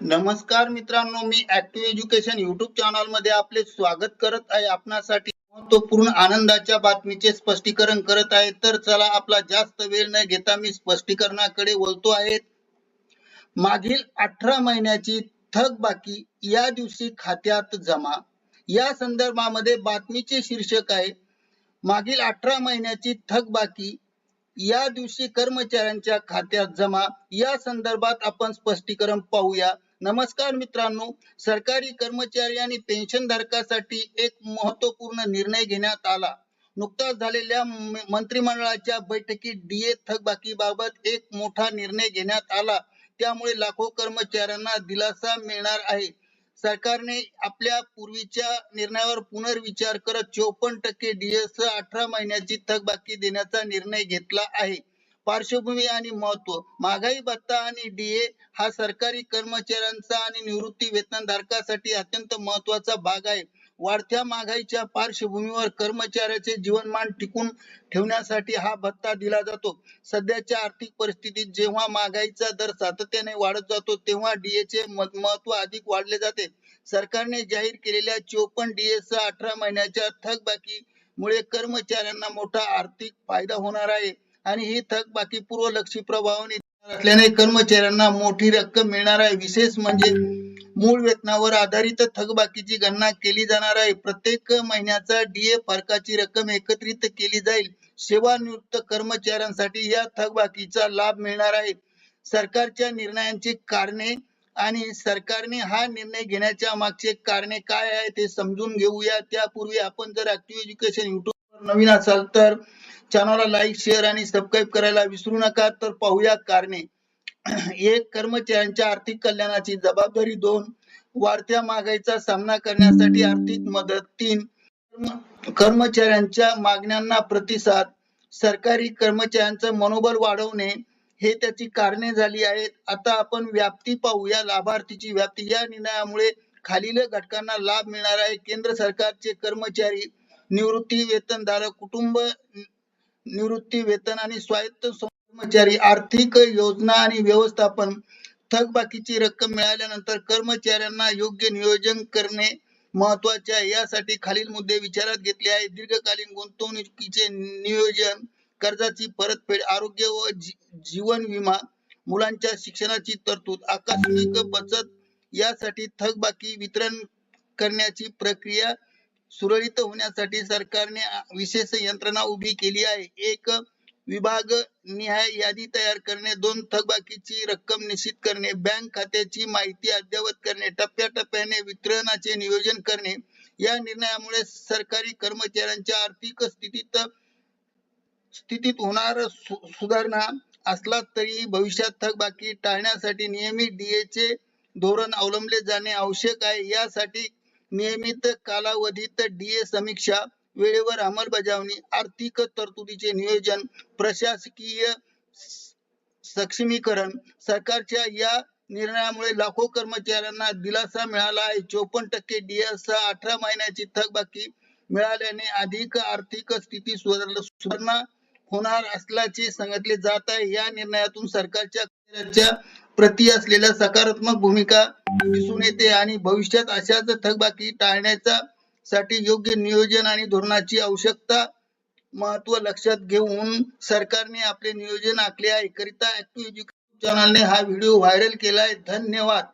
नमस्कार मित्रांनो मी ऍक्टिव्ह एज्युकेशन युट्यूब चॅनलमध्ये आपले स्वागत करत आहे. आपणासाठी महत्त्वपूर्ण आनंदाच्या बातमीचे स्पष्टीकरण करत आहे. तर चला आपला जास्त वेळ न घेता मी स्पष्टीकरणाकडे वळतो आहे. मागील अठरा महिन्याची थकबाकी या दिवशी खात्यात जमा. या संदर्भामध्ये बातमीचे शीर्षक आहे मागील अठरा महिन्याची थकबाकी या दिवशी कर्मचाऱ्यांच्या खात्यात जमा. या संदर्भात आपण स्पष्टीकरण पाहूया. नमस्कार मित्रांनो सरकारी कर्मचारी आणि पेन्शन धारकासाठी एक महत्त्वपूर्ण निर्णय घेण्यात आला. नुकताच झालेल्या मंत्रिमंडळाच्या बैठकीत डीए थकबाकीबाबत एक मोठा निर्णय घेण्यात आला. त्यामुळे लाखो कर्मचाऱ्यांना दिलासा मिळणार आहे. सरकारने आपल्या पूर्वीच्या निर्णयावर पुनर्विचार करत चोपन्न टक्के डीएस अठरा महिन्याची थकबाकी देण्याचा निर्णय घेतला आहे. पार्श्वभूमी आणि महत्त्व. महागाई भत्ता आणि डीए हा सरकारी कर्मचाऱ्यांचा आणि निवृत्ती वेतनधारकासाठी अत्यंत महत्त्वाचा भाग आहे. वाढत्या महागाईच्या पार्श्वभूमीवर कर्मचाऱ्याचे जीवनमान टिकून ठेवण्यासाठी हा भत्ता दिला जातो. सध्याच्या आर्थिक परिस्थितीत जेव्हा महागाईचा दर सातत्याने वाढत जातो तेव्हा डीएचे महत्त्व अधिक वाढले जाते. सरकारने जाहीर केलेल्या चोपन्न डीएचा अठरा महिन्याच्या थकबाकीमुळे कर्मचाऱ्यांना मोठा आर्थिक फायदा होणार आहे. आणि ही थकबाकी पूर्वलक्षी प्रभावाने असल्याने कर्मचाऱ्यांना मोठी रक्कम मिळणार आहे. विशेष म्हणजे मूळ वेतनावर आधारित थकबाकीची गणना केली जाणार आहे. प्रत्येक महिन्याचा डीए फरकाची रक्कम एकत्रित केली जाईल. सेवानिवृत्त कर्मचाऱ्यांसाठी या थकबाकीचा लाभ मिळणार आहे. सरकारच्या निर्णयांची कारणे आणि सरकारने हा निर्णय घेण्याच्या मागचे कारणे काय आहे ते समजून घेऊया. त्यापूर्वी आपण जर ऍक्टिव्ह एज्युकेशन युट्यूब नवीन असाल तर चॅनलला लाईक शेअर आणि सबस्क्राईब करायला विसरू नका. तर पाहूया कारणे. एक कर्मचाऱ्यांच्या आर्थिक कल्याणाची जबाबदारी दोन वाढत्या महागाईचा सामना करण्यासाठी आर्थिक मदत तीन कर्मचाऱ्यांच्या मागण्यांना प्रतिसाद सरकारी कर्मचाऱ्यांचं मनोबल वाढवणे हे त्याची कारणे झाली आहेत. आता आपण व्याप्ती पाहूया. लाभार्थीची व्याप्ती. या निर्णयामुळे खालील घटकांना लाभ मिळणार आहे. केंद्र सरकारचे कर्मचारी निवृत्ती वेतनधारक कुटुंब निवृत्ती वेतन आणि स्वायत्त कर्मचारी आर्थिक योजना आणि व्यवस्थापन थकबाकीची रक्कम मिळाल्यानंतर कर्मचाऱ्यांना योग्य नियोजन करणे महत्त्वाचे आहे. यासाठी खालील मुद्दे विचारात घेतले आहेत. दीर्घकालीन गुंतवणुकीचे नियोजन कर्जाची परतफेड आरोग्य व जी- जीवन विमा मुलांच्या शिक्षणाची तरतूद आकस्मिक बचत यासाठी थकबाकी वितरण करण्याची प्रक्रिया सुरळीत होण्यासाठी सरकारने विशेष यंत्रणा उभी केली आहे. एक विभाग निहाय यादी तयार करणे दोन थकबाकीची रक्कम निश्चित करणे बँक खात्याची माहिती अद्ययावत करणे टप्प्याटप्प्याने वितरणाचे नियोजन करणे. या निर्णयामुळे सरकारी कर्मचाऱ्यांच्या आर्थिक स्थितीत स्थितीत होणार सु- सुधारणा असला तरी भविष्यात थकबाकी टाळण्यासाठी नियमित डीएचे धोरण अवलंबले जाणे आवश्यक आहे. यासाठी नियमित कालावधीत डीए समीक्षा वेळेवर अंमलबजावणी आर्थिक तरतुदीचे नियोजन प्रशासकीय सक्षमीकरण सरकारच्या या निर्णयामुळे लाखो कर्मचाऱ्यांना दिलासा मिळाला आहे. चोपन्न टक्के डीएस अठरा महिन्याची थकबाकी मिळाल्याने अधिक आर्थिक स्थिती सुधारणा होणार असल्याचे सांगितले जात आहे. या निर्णयातून सरकारच्या प्रती असलेल्या सकारात्मक भूमिका दिसून येते आणि भविष्यात अशाच थकबाकी टाळण्याचा साठी योग्य नियोजन आणि धोरणाची आवश्यकता महत्त्व लक्षात घेऊन सरकारने आपले नियोजन आखले आहे. करिता ऍक्टिव्ह एज्युकेशन चॅनलने हा व्हिडिओ व्हायरल केला आहे. धन्यवाद.